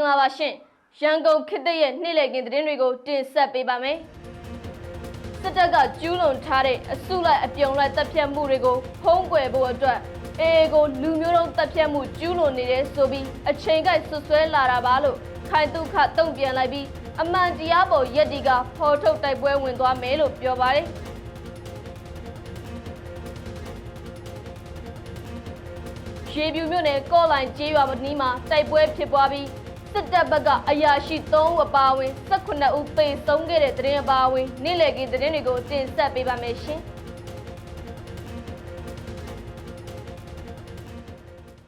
င်္ဂလာပါရှင်ရန်ကုန်ခေတ်သစ်ရဲ့နေ့လည်ခင်းသတင်းတွေကိုတင်ဆက်ပေးပါမယ်စစ်တပ်ကကျူးလွန်ထားတဲ့အစုလိုက်အပြုံလိုက်တပ်ဖြတ်မှုတွေကိုဖုံးကွယ်ဖို့အတွက်အေကိုလူမျိုးတုံးတပ်ဖြတ်မှုကျူးလွန်နေတယ်ဆိုပြီးအချိန်ကိုက်ဆွဆွဲလာတာပါလို့ခိုင်တုခတုံ့ပြန်လိုက်ပြီးအမှန်တရားပေါ်ယက်ဒီကဖော်ထုတ်တိုက်ပွဲဝင်သွားမယ်လို့ပြောပါတယ်ရေပြူမြို့နယ်ကော့လိုင်ကျေးရွာမနီးမှာတိုက်ပွဲဖြစ်ပွားပြီး စစ်တပ်ဘက်ကအရာရှိ3ဦးအပါအဝင်18ဦးသေဆုံးခဲ့တဲ့သတင်းအပါအဝင်နေ့လည်ခင်းသတင်းတွေကိုတင်ဆက်ပေးပါမယ်ရှင်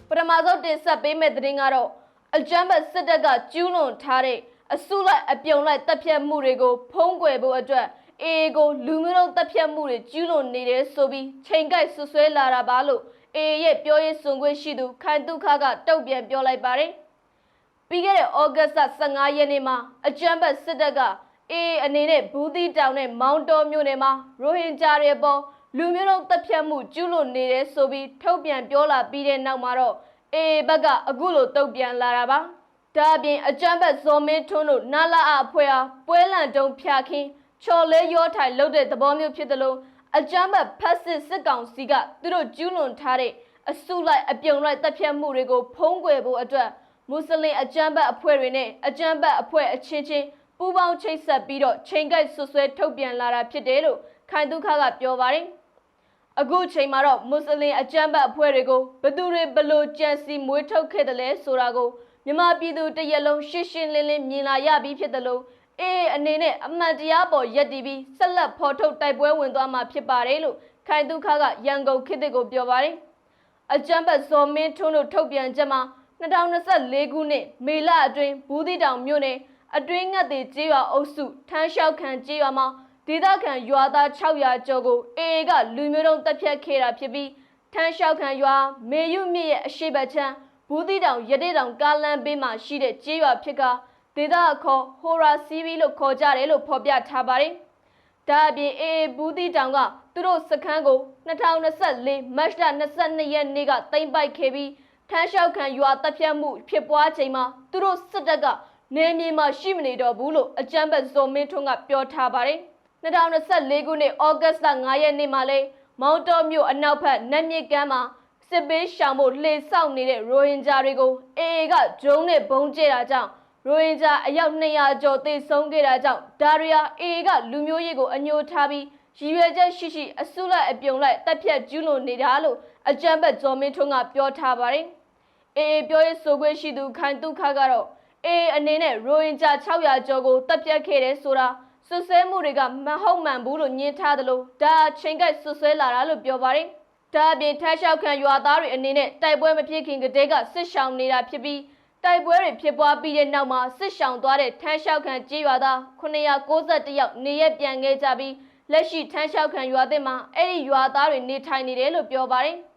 ပထမဆုံးတင်ဆက်ပေးမယ့်သတင်းကတော့အကြမ်းဖက်စစ်တပ်ကကျူးလွန်ထားတဲ့အစုလိုက်အပြုံလိုက်တပ်ဖြတ်မှုတွေကိုဖုံးကွယ်ဖို့အတွက်အေကိုလူမျိုးတုံးတပ်ဖြတ်မှုတွေကျူးလွန်နေတယ်ဆိုပြီးချိန်ကိုက်ဆွဆွဲလာတာပါလို့အေရဲ့ပြောရေးဆိုခွင့်ရှိသူခိုင်တုခကတုတ်ပြန်ပြောလိုက်ပါတယ်။ ပြီးခဲ့တဲ့ဩဂတ်စ်15ရက်နေ့မှာအကြမ်းဖက်စစ်တပ်ကအေအနေနဲ့ဘူးသီးတောင်နဲ့မောင်တော်မြို့နယ်မှာရိုဟင်ဂျာတွေပေါ်လူမျိုးတုံးတပ်ဖြတ်မှုကျူးလွန်နေတယ်ဆိုပြီးထုတ်ပြန်ပြောလာပြီးတဲ့နောက်မှာတော့အေဘက်ကအခုလိုတုတ်ပြန်လာတာပါ။ဒါအပြင်အကြမ်းဖက်ဇော်မင်းထွန်းတို့နာလာအအဖွဲ့အားပွဲလန့်တုံးဖျာခင်းချော်လဲရောထိုင်လုပ်တဲ့သဘောမျိုးဖြစ်တယ်လို့အကြမ်းဖက်ဖက်စစ်စစ်ကောင်စီကသူတို့ကျူးလွန်ထားတဲ့အစုလိုက်အပြုံလိုက်တပ်ဖြတ်မှုတွေကိုဖုံးကွယ်ဖို့အတွက် မွတ်စလင်အကြမ်းဖက်အဖွဲ့တွေနဲ့အကြမ်းဖက်အဖွဲ့အချင်းချင်းပူးပေါင်းချိတ်ဆက်ပြီးတော့ချိန်ကိုက်ဆွဆွဲထုတ်ပြန်လာတာဖြစ်တယ်လို့ခိုင်တုခကပြောပါတယ်အခုချိန်မှာတော့မွတ်စလင်အကြမ်းဖက်အဖွဲ့တွေကိုဘသူတွေဘလို့ကြံစီမွေးထုတ်ခဲ့တယ်လဲဆိုတာကိုမြန်မာပြည်သူတရက်လုံးရှင်းရှင်းလင်းလင်းမြင်လာရပြီးဖြစ်တယ်လို့အေးအနေနဲ့အမှန်တရားပေါ်ယက်တည်ပြီးဆက်လက်ဖော်ထုတ်တိုက်ပွဲဝင်သွားမှာဖြစ်ပါတယ်လို့ခိုင်တုခကရန်ကုန်ခေတ်တစ်ကိုပြောပါတယ်အကြမ်းဖက်ဇော်မင်းထွန်းတို့ထုတ်ပြန်ချက်မှာ 2024ခုနှစ်မေလအတွင်းဘူးသီးတောင်မြို့နယ်အတွင်းငတ်သေးကျေးရွာအုပ်စုထန်းလျှောက်ခံကျေးရွာမှာဒေသခံရွာသား600ကျော်ကိုအေအေကလူမျိုးတုံးတပ်ဖြတ်ခဲ့တာဖြစ်ပြီးထန်းလျှောက်ခံရွာမေယုမြစ်ရဲ့အရှိတ်ချမ်းဘူးသီးတောင်ရတဲ့တောင်ကားလမ်းဘေးမှာရှိတဲ့ကျေးရွာဖြစ်ကဒေသအခေါ်ဟိုရာစီဗီလို့ခေါ်ကြတယ်လို့ဖော်ပြထားပါတယ်။ဒါအပြင်အေအေဘူးသီးတောင်ကသူတို့စခန်းကို2024မတ်လ22ရက်နေ့ကတင်ပိုက်ခဲ့ပြီး ထန်းလျှောက်ခံရွာတပ်ဖြတ်မှုဖြစ်ပွားချိန်မှာသူတို့စစ်တပ်ကနေမြေမှာရှိမနေတော့ဘူးလို့အကြမ်းဖက်ဇော်မင်းထွန်းကပြောထားပါတယ်။2024ခုနှစ်ဩဂတ်စ်လ9ရက်နေ့မှာလဲမောင်တော်မြို့အနောက်ဘက်နတ်မြစ်ကမ်းမှာစစ်ပေးရှောင်ဖို့လှေဆောက်နေတဲ့ရိုဟင်ဂျာတွေကိုအေအေကဂျုံနဲ့ဘုံကျဲတာကြောင့်ရိုဟင်ဂျာအယောက်200ကျော်သေဆုံးခဲ့တာကြောင့်ဒါရီယာအေအေကလူမျိုးရေးကိုအညှိုးထားပြီးရည်ရွယ်ချက်ရှိရှိအစုလိုက်အပြုံလိုက်တပ်ဖြတ်ကျူးလွန်နေတာလို့အကြမ်းဖက်ဇော်မင်းထွန်းကပြောထားပါတယ်။ အေအေပြောရေးဆိုခွင့်ရှိသူခိုင်တုခကတော့အေအေအနေနဲ့ရိုဟင်ဂျာ600ကျော်ကိုတပ်ဖြတ်ခဲ့တယ်ဆိုတာဆွဆွဲမှုတွေကမဟုတ်မှန်ဘူးလို့ညင်းထားတယ်လို့ဒါချိန်ကဆွဆွဲလာတာလို့ပြောပါတယ်။ဒါအပြင်ထက်လျှောက်ခံရွာသားတွေအနေနဲ့တိုက်ပွဲမဖြစ်ခင်ကတည်းကစစ်ရှောင်နေတာဖြစ်ပြီးတိုက်ပွဲတွေဖြစ်ပွားပြီးတဲ့နောက်မှာစစ်ရှောင်သွားတဲ့ထန်းလျှောက်ခံကြေးရွာသား991ယောက်နေရပြန်ခဲ့ကြပြီးလက်ရှိထန်းလျှောက်ခံရွာသစ်မှာအဲ့ဒီရွာသားတွေနေထိုင်နေတယ်လို့ပြောပါတယ်။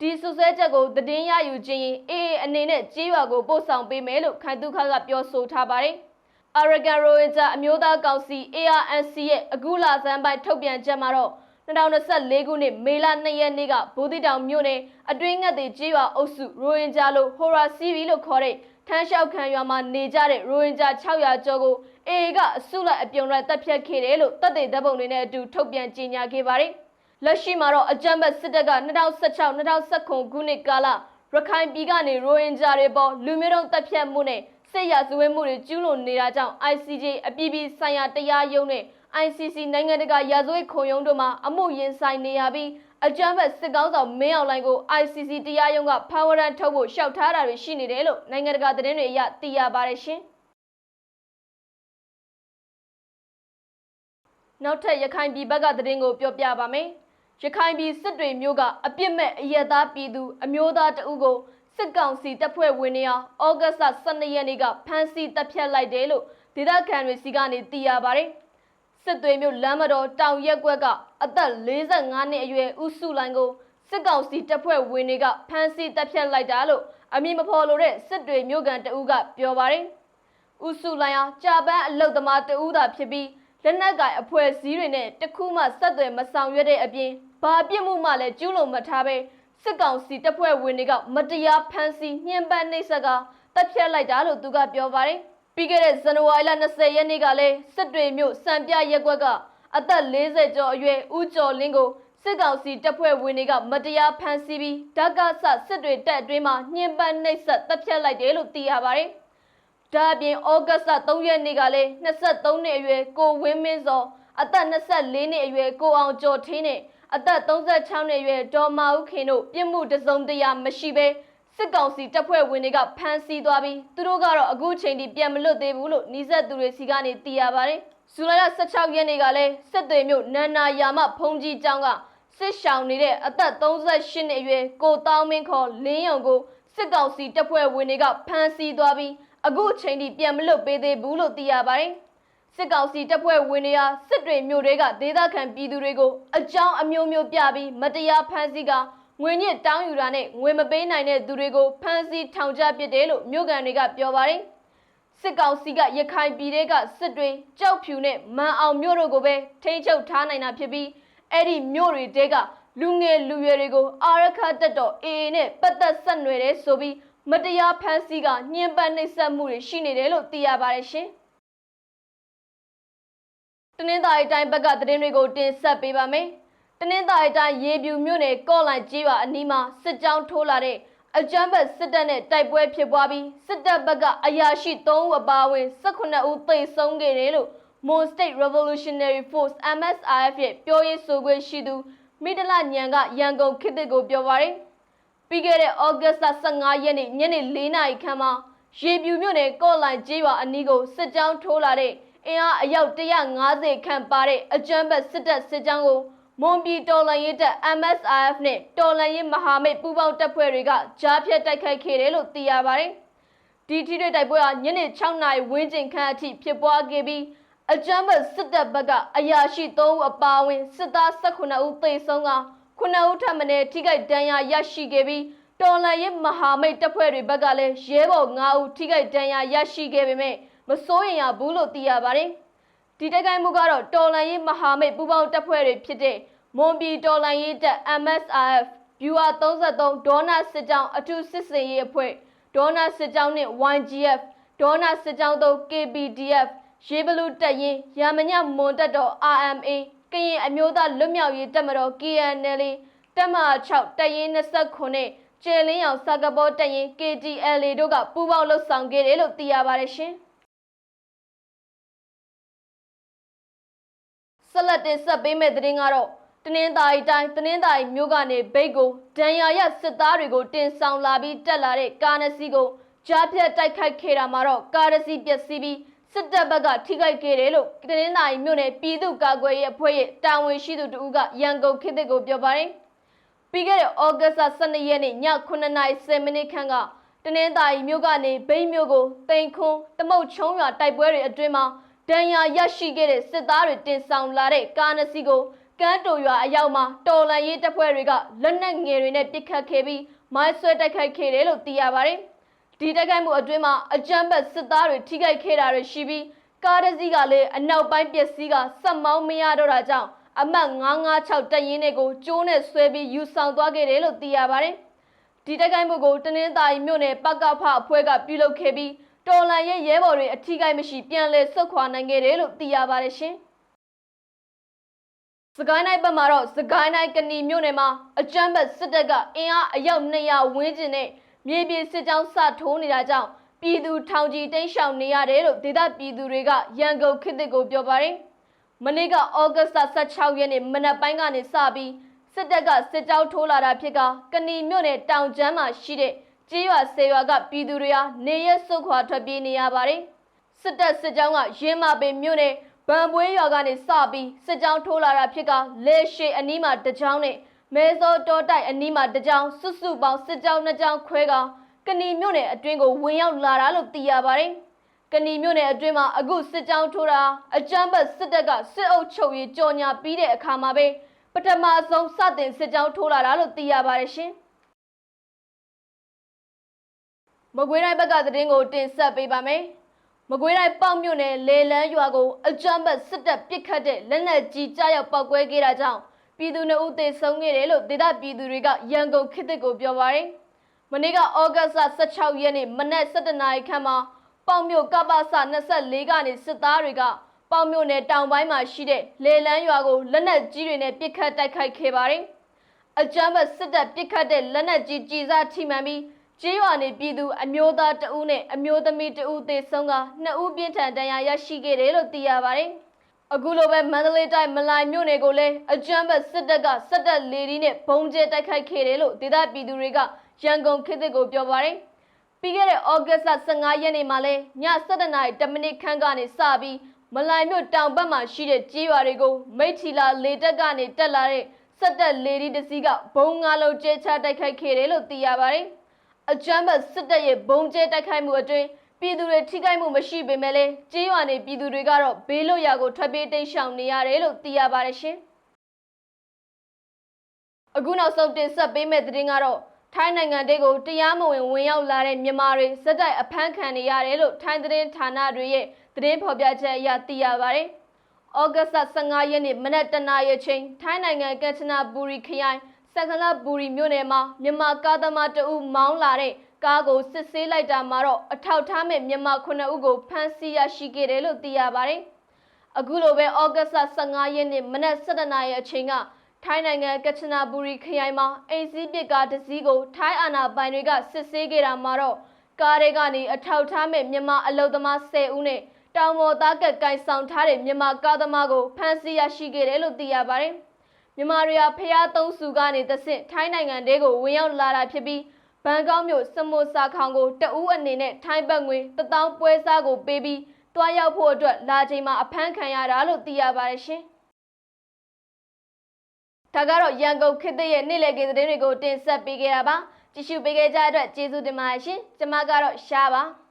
ဒီဆွဆွဲချက်ကိုသတင်းရယူခြင်းရင်အေးအနေနဲ့ကြေးရွာကိုပို့ဆောင်ပေးမယ်လို့ခိုင်တုခကပြောဆိုထားပါတယ်။ Aragon Rohingya အမျိုးသားကောင်စီ ARNC ရဲ့အခုလဆန်းပိုင်းထုတ်ပြန်ချက်မှာတော့2024ခုနှစ်မေလ2ရက်နေ့ကဘူးတိတောင်မြို့နယ်အတွင်းငတ်တဲ့ကြေးရွာအုပ်စုရိုဟင်ဂျာလို့ဟိုရာစီဗီလို့ခေါ်တဲ့ထန်းလျှောက်ခံရွာမှာနေကြတဲ့ရိုဟင်ဂျာ600ကျော်ကိုအေအေကအစုလိုက်အပြုံလိုက်တပ်ဖြတ်ခဲ့တယ်လို့တပ်တွေတပ်ပုံတွေနဲ့အတူထုတ်ပြန်ကြေညာခဲ့ပါတယ်။ လက်ရှိမှာတော့အကြမ်းဖက်စစ်တပ်က2016-2019ခုနှစ်ကာလရခိုင်ပြည်ကနေရိုဟင်ဂျာတွေပေါ်လူမျိုးတုံးတပ်ဖြတ်မှုနဲ့စစ်ရာဇဝတ်မှုတွေကျူးလွန်နေတာကြောင့် ICJ အပြည်ပြည်ဆိုင်ရာတရားရုံးနဲ့ ICC နိုင်ငံတကာရာဇဝတ်ခုံရုံးတို့မှအမှုရင်ဆိုင်နေရပြီးအကြမ်းဖက်စစ်ကောင်းဆောင်မင်းအောင်လှိုင်ကို ICC တရားရုံးကဖမ်းဝရမ်းထုတ်ဖို့ရှောက်ထားတာတွေရှိနေတယ်လို့နိုင်ငံတကာသတင်းတွေအရသိရပါတယ်ရှင်။နောက်ထပ်ရခိုင်ပြည်ဘက်ကသတင်းကိုပြောပြပါမယ်။ ရခိုင်ပြည်စစ်တွေမျိုးကအပြစ်မဲ့အရက်သားပြည်သူအမျိုးသားတအုပ်ကိုစစ်ကောင်စီတပ်ဖွဲ့ဝင်တွေဟာဩဂတ်စ်12ရက်နေ့ကဖမ်းဆီးတပ်ဖြတ်လိုက်တယ်လို့ဒေသခံတွေစီကနေသိရပါတယ်။စစ်တွေမျိုးလမ်းမတော်တောင်ရက်ကွက်ကအသက်45နှစ်အရွယ်ဦးစုလိုင်ကိုစစ်ကောင်စီတပ်ဖွဲ့ဝင်တွေကဖမ်းဆီးတပ်ဖြတ်လိုက်တာလို့အမည်မဖော်လိုတဲ့စစ်တွေမျိုးကန်တအူးကပြောပါတယ်။ဦးစုလိုင်ဟာကြာပန်းအလုတ်သမားတအူးသာဖြစ်ပြီးလက်နက်ကင်အဖွဲ့အစည်းတွေနဲ့တခုမှဆက်သွယ်မဆောင်ရွက်တဲ့အပြင် ဘာပြစ်မှုမှလည်းကျူးလွန်မထားပဲစစ်ကောင်စီတပ်ဖွဲ့ဝင်တွေကမတရားဖမ်းဆီးညှဉ်းပန်းနှိပ်စက်ကတပ်ဖြတ်လိုက်တာလို့သူကပြောပါတယ်ပြီးခဲ့တဲ့ဇန်နဝါရီလ20ရက်နေ့ကလည်းစစ်တွေမြို့စံပြရက်ကွက်ကအသက်40ကျော်အရွယ်ဦးကျော်လင်းကိုစစ်ကောင်စီတပ်ဖွဲ့ဝင်တွေကမတရားဖမ်းဆီးပြီးဓာတ်ကဆစစ်တွေတပ်အတွင်းမှာညှဉ်းပန်းနှိပ်စက်တပ်ဖြတ်လိုက်တယ်လို့သိရပါတယ်ဒါအပြင်ဩဂတ်စ်3ရက်နေ့ကလည်း23နှစ်အရွယ်ကိုဝင်းမင်းစောအသက်24နှစ်အရွယ်ကိုအောင်ကျော်ထင်းနဲ့ အသက်36နှစ်အရွယ်ဒေါ်မာဦးခင်တို့ပြစ်မှုတစုံတရာမရှိဘဲစစ်ကောင်စီတပ်ဖွဲ့ဝင်တွေကဖမ်းဆီးသွားပြီးသူတို့ကတော့အခုချိန်ထိပြန်မလွတ်သေးဘူးလို့နှိစက်သူတွေစီကနေသိရပါတယ်။ဇူလိုင်လ16ရက်နေ့ကလည်းစစ်တွေမြို့နန္နာယာမဖုန်ကြီးကျောင်းကစစ်ရှောင်နေတဲ့အသက်38နှစ်အရွယ်ကိုတောင်းမင်းခေါ်လင်းယုံကိုစစ်ကောင်စီတပ်ဖွဲ့ဝင်တွေကဖမ်းဆီးသွားပြီးအခုချိန်ထိပြန်မလွတ်ပေးသေးဘူးလို့သိရပါတယ်။ စစ်ကောင်စီတပ်ဖွဲ့ဝင်တွေဟာစစ်တွေမြို့တွေကဒေသခံပြည်သူတွေကိုအကြောင်းအမျိုးမျိုးပြပြီးမတရားဖမ်းဆီးကငွေညစ်တောင်းယူတာနဲ့ငွေမပေးနိုင်တဲ့သူတွေကိုဖမ်းဆီးထောင်ချပစ်တယ်လို့မြို့ကန်တွေကပြောပါတယ်။စစ်ကောင်စီကရခိုင်ပြည်ထဲကစစ်တွေကြောက်ဖြူနဲ့မန်အောင်မြို့တို့ကိုပဲထိန်းချုပ်ထားနိုင်တာဖြစ်ပြီးအဲ့ဒီမြို့တွေတဲကလူငယ်လူရွယ်တွေကိုအာရခတက်တော် AA နဲ့ပတ်သက်ဆက်နွယ်တယ်ဆိုပြီးမတရားဖမ်းဆီးကညှဉ်းပန်းနှိပ်စက်မှုတွေရှိနေတယ်လို့သိရပါတယ်ရှင်။ တနင်္သာရီတိုင်းဘက်ကသတင်းတွေကိုတင်ဆက်ပေးပါမယ်။တနင်္သာရီတိုင်းရေပြူမြို့နယ်ကော့လိုင်ကြီးပါအနီးမှာစစ်ကြောင်းထိုးလာတဲ့အကြမ်းဖက်စစ်တပ်နဲ့တိုက်ပွဲဖြစ်ပွားပြီးစစ်တပ်ဘက်ကအရာရှိ3ဦးအပါအဝင်18ဦးသေဆုံးခဲ့တယ်လို့ Mon State Revolutionary Force MSRF ရဲ့ပြောရေးဆိုခွင့်ရှိသူမိဒလညံကရန်ကုန်ခေတ်သစ်ကိုပြောပါရယ်။ပြီးခဲ့တဲ့ဩဂတ်စ်15ရက်နေ့ညနေ4နာရီခန့်မှာရေပြူမြို့နယ်ကော့လိုင်ကျေးရွာအနီးကိုစစ်ကြောင်းထိုးလာတဲ့ အင်အားအယောက်150ခန့်ပါတဲ့အကြမ်းဖက်စစ်တပ်စစ်ကြောင်းကိုမွန်ပြည်တော်လှန်ရေးတပ် MSRF နဲ့တော်လှန်ရေးမဟာမိတ်ပူးပေါင်းတပ်ဖွဲ့တွေကကြားဖြတ်တိုက်ခိုက်ခဲ့တယ်လို့သိရပါတယ်။ဒီထိတဲ့တိုက်ပွဲဟာညနေ6နာရီဝန်းကျင်ခန့်အထိဖြစ်ပွားခဲ့ပြီးအကြမ်းဖက်စစ်တပ်ဘက်ကအရာရှိ3ဦးအပါအဝင်စစ်သား18ဦးသေဆုံးက9ဦးထပ်မံထိခိုက်ဒဏ်ရာရရှိခဲ့ပြီးတော်လှန်ရေးမဟာမိတ်တပ်ဖွဲ့တွေဘက်ကလည်းရဲဘော်9ဦးထိခိုက်ဒဏ်ရာရရှိခဲ့ပေမဲ့ မစိုးရင်ရဘူးလို့သိရပါတယ်။ဒီတိုက်ခိုက်မှုကတော့တော်လှန်ရေးမဟာမိတ်ပူးပေါင်းတပ်ဖွဲ့တွေဖြစ်တဲ့မွန်ပြည်တော်လှန်ရေးတပ် MSRF Viewer 33ဒေါနာစစ်ကြောင်းအထူးစစ်စင်ရေးအဖွဲ့ဒေါနာစစ်ကြောင်းနဲ့ YGF ဒေါနာစစ်ကြောင်းတို့ KPDF ရေဘလူတပ်ရင်ရမညမွန်တပ်တော် RMA ကရင်အမျိုးသားလွတ်မြောက်ရေးတပ်မတော် KNL တပ်မ6တပ်ရင်29နဲ့ကျယ်လင်းအောင်စကပေါ်တပ်ရင် KTLA တို့ကပူးပေါင်းလှုပ်ဆောင်ခဲ့တယ်လို့သိရပါတယ်ရှင်။ ဆက်လက်တင်ဆက်ပေးမယ့်သတင်းကတော့တနင်္သာရီတိုင်းတနင်္သာရီမြို့ကနေဘိတ်ကိုဒဏ်ရာရစစ်သားတွေကိုတင်ဆောင်လာပြီးတက်လာတဲ့ကားနှစ်စီးကိုကြားဖြတ်တိုက်ခိုက်ခဲ့တာမှာတော့ကားတစ်စီးပျက်စီးပြီးစစ်တပ်ဘက်ကထိခိုက်ခဲ့တယ်လို့တနင်္သာရီမြို့နယ်ပြည်သူ့ကာကွယ်ရေးအဖွဲ့ရဲ့တာဝန်ရှိသူတို့ကရန်ကုန်ခေတ်သစ်ကိုပြောပါတယ်။ပြီးခဲ့တဲ့ဩဂတ်စ်12ရက်နေ့ည9:10မိနစ်ခန့်ကတနင်္သာရီမြို့ကနေဘိတ်မြို့ကိုတိန်ခွန်းတမုတ်ချုံရွာတိုက်ပွဲတွေအတွင်းမှာ ဒဏ်ရာရရှိခဲ့တဲ့စစ်သားတွေတင်ဆောင်လာတဲ့ကားနှစ်စီးကိုကမ်းတိုရွာအရောက်မှာတော်လန်ရေးတပ်ဖွဲ့တွေကလက်နက်ငယ်တွေနဲ့ပစ်ခတ်ခဲ့ပြီးမိုင်းဆွဲတိုက်ခိုက်ခဲ့တယ်လို့သိရပါတယ်။ဒီတိုက်ခိုက်မှုအတွင်းမှာအကြမ်းဖက်စစ်သားတွေထိခိုက်ခဲ့တာတွေရှိပြီးကားတစ်စီးကလည်းအနောက်ပိုင်းပျက်စီးကစက်မောင်းမရတော့တာကြောင့်အမှတ်956တပ်ရင်းတွေကိုကျိုးနဲ့ဆွဲပြီးယူဆောင်သွားခဲ့တယ်လို့သိရပါတယ်။ဒီတိုက်ခိုက်မှုကိုတနင်္သာရီမြို့နယ်ပကဖအဖွဲ့ကပြုလုပ်ခဲ့ပြီး တော်လန်ရဲ့ရဲဘော်တွေအထီးကိုက်မရှိပြန်လည်ဆုတ်ခွာနိုင်ခဲ့တယ်လို့သိရပါတယ်ရှင်။စကိုင်းတိုင်းဘက်မှာတော့စကိုင်းတိုင်းကဏီမြို့နယ်မှာအကြမ်းဖက်စစ်တပ်ကအင်အားအယောက်200ဝန်းကျင်နဲ့မြေပြင်စစ်ကြောင်းစထိုးနေတာကြောင့်ပြည်သူထောင်ကြီးတိမ်းရှောင်နေရတယ်လို့ဒေသပြည်သူတွေကရန်ကုန်ခေတ်သစ်ကိုပြောပါတယ်။မနေ့ကဩဂတ်စ်16ရက်နေ့မနက်ပိုင်းကနေစပြီးစစ်တပ်ကစစ်ကြောင်းထိုးလာတာဖြစ်ကကဏီမြို့နယ်တောင်ကျမ်းမှာရှိတဲ့ ကြေးရွာဆေရွာကပြည်သူတွေဟာနေရက်စုခွာထွက်ပြေးနေရပါတယ်။စစ်တပ်စစ်ကြောင်းကရင်းမာပင်မြို့နယ်ဗံပွေးရွာကနေစပြီးစစ်ကြောင်းထိုးလာတာဖြစ်ကလေရှိအနီးမှာတကြောင်းနဲ့မဲစောတောတိုက်အနီးမှာတကြောင်းစုစုပေါင်းစစ်ကြောင်းနှစ်ကြောင်းခွဲကကဏီမြို့နယ်အတွင်းကိုဝင်ရောက်လာတာလို့သိရပါတယ်။ကဏီမြို့နယ်အတွင်းမှာအခုစစ်ကြောင်းထိုးတာအကြမ်းဖက်စစ်တပ်ကစစ်အုပ်ချုပ်ရေးကြော်ညာပြီးတဲ့အခါမှာပဲပထမဆုံးစတင်စစ်ကြောင်းထိုးလာတာလို့သိရပါတယ်ရှင်။ မကွေးတိုင်းဘက်ကသတင်းကိုတင်ဆက်ပေးပါမယ်။မကွေးတိုင်းပေါ့မြို့နယ်လေလန်းရွာကိုအကြမ်းဖက်စစ်တပ်ပစ်ခတ်တဲ့လက်နက်ကြီးကြားရောက်ပောက်ကွဲခဲ့တာကြောင့်ပြည်သူနှစ်ဦးသေဆုံးခဲ့တယ်လို့ဒေသပြည်သူတွေကရန်ကုန်ခေတ်သစ်ကိုပြောပါရယ်။မမနေ့ကဩဂတ်စ်16ရက်နေ့မနက်7:00နာရီခန့်မှာပေါင်မြို့ကပ္ပစ24ကနေစစ်သားတွေကပေါင်မြို့နယ်တောင်ပိုင်းမှာရှိတဲ့လေလန်းရွာကိုလက်နက်ကြီးတွေနဲ့ပစ်ခတ်တိုက်ခိုက်ခဲ့ပါတယ်။အကြမ်းဖက်စစ်တပ်ပစ်ခတ်တဲ့လက်နက်ကြီးကြီးစားထိမှန်ပြီး ကျေးရွာနေပြည်သူအမျိုးသားတဦးနဲ့အမျိုးသမီးတဦးသေဆုံးကနှစ်ဦးပြင်းထန်ဒဏ်ရာရရှိခဲ့တယ်လို့သိရပါတယ်။အခုလိုပဲမန္တလေးတိုင်းမလိုင်မြို့နယ်ကိုလည်းအကြမ်းဖက်စစ်တပ်ကစက်တပ်လေဒီနဲ့ဘုံကျဲတိုက်ခိုက်ခဲ့တယ်လို့ဒေသပြည်သူတွေကရန်ကုန်ခေတ်သစ်ကိုပြောပါတယ်။ပြီးခဲ့တဲ့ဩဂတ်စ်လ15ရက်နေ့မှာလဲည7:00နာရီ10မိနစ်ခန့်ကနေစပြီးမလိုင်မြို့တောင်ဘက်မှာရှိတဲ့ကြေးရွာတွေကိုမိတ်ထီလာလေတက်ကနေတက်လာတဲ့စက်တပ်လေဒီတစ်စီးကဘုံငါလုံးကျဲချတိုက်ခိုက်ခဲ့တယ်လို့သိရပါတယ်။ အကြမ်းဖက်စစ်တပ်ရဲ့ဘုံကျဲတိုက်ခိုက်မှုအတွင်းပြည်သူတွေထိခိုက်မှုမရှိပေမဲ့လည်းကြေးရွာနေပြည်သူတွေကတော့ဘေးလွတ်ရာကိုထွက်ပြေးတိမ်းရှောင်နေရတယ်လို့သိရပါတယ်ရှင်။အခုနောက်ဆုံးတင်ဆက်ပေးမယ့်သတင်းကတော့ထိုင်းနိုင်ငံတဲကိုတရားမဝင်ဝင်ရောက်လာတဲ့မြန်မာတွေစက်တိုက်အဖမ်းခံနေရတယ်လို့ထိုင်းသတင်းဌာနတွေရဲ့သတင်းဖော်ပြချက်အရသိရပါတယ်။ဩဂတ်စ်15ရက်နေ့မနက်တနာရီချိန်ထိုင်းနိုင်ငံကမ်ချနာဘူရီခရိုင် စက္ကလဘူရီမြို့နယ်မှာမြန်မာကားသမားတဦးမောင်းလာတဲ့ကားကိုစစ်ဆေးလိုက်တာမှာတော့အထောက်ထားမဲ့မြန်မာ9ဦးကိုဖမ်းဆီးရရှိခဲ့တယ်လို့သိရပါတယ်။အခုလိုပဲဩဂတ်စ်15ရက်နေ့မနက်7:00နာရီအချိန်ကထိုင်းနိုင်ငံကချနာဘူရီခရိုင်မှာအိမ်စီးပစ်ကားတစ်စီးကိုထိုင်းအာဏာပိုင်တွေကစစ်ဆေးခဲ့တာမှာတော့ကားတွေကနေအထောက်ထားမဲ့မြန်မာအလုသမား10ဦးနဲ့တောင်ပေါ်သားကက်ကင်ဆောင်ထားတဲ့မြန်မာကားသမားကိုဖမ်းဆီးရရှိခဲ့တယ်လို့သိရပါတယ်။ မြန်မာတွေဟာဖျားသုံးစုကနေသဆင့်ထိုင်းနိုင်ငံတဲကိုဝင်ရောက်လာတာဖြစ်ပြီးဘန်ကောက်မြို့စမုစာခေါင်ကိုတအူးအနေနဲ့ထိုင်းဘတ်ငွေ1000ပွဲစားကိုပေးပြီးတွားရောက်ဖို့အတွက်လာချိန်မှာအဖမ်းခံရတာလို့သိရပါတယ်ရှင်။ဒါကတော့ရန်ကုန်ခေတ်သစ်ရဲ့နေ့လည်ခင်းသတင်းတွေကိုတင်ဆက်ပေးခဲ့တာပါ။ကြည့်ရှုပေးခဲ့ကြတဲ့အတွက်ကျေးဇူးတင်ပါတယ်ရှင်။ကျွန်မကတော့ရှားပါ။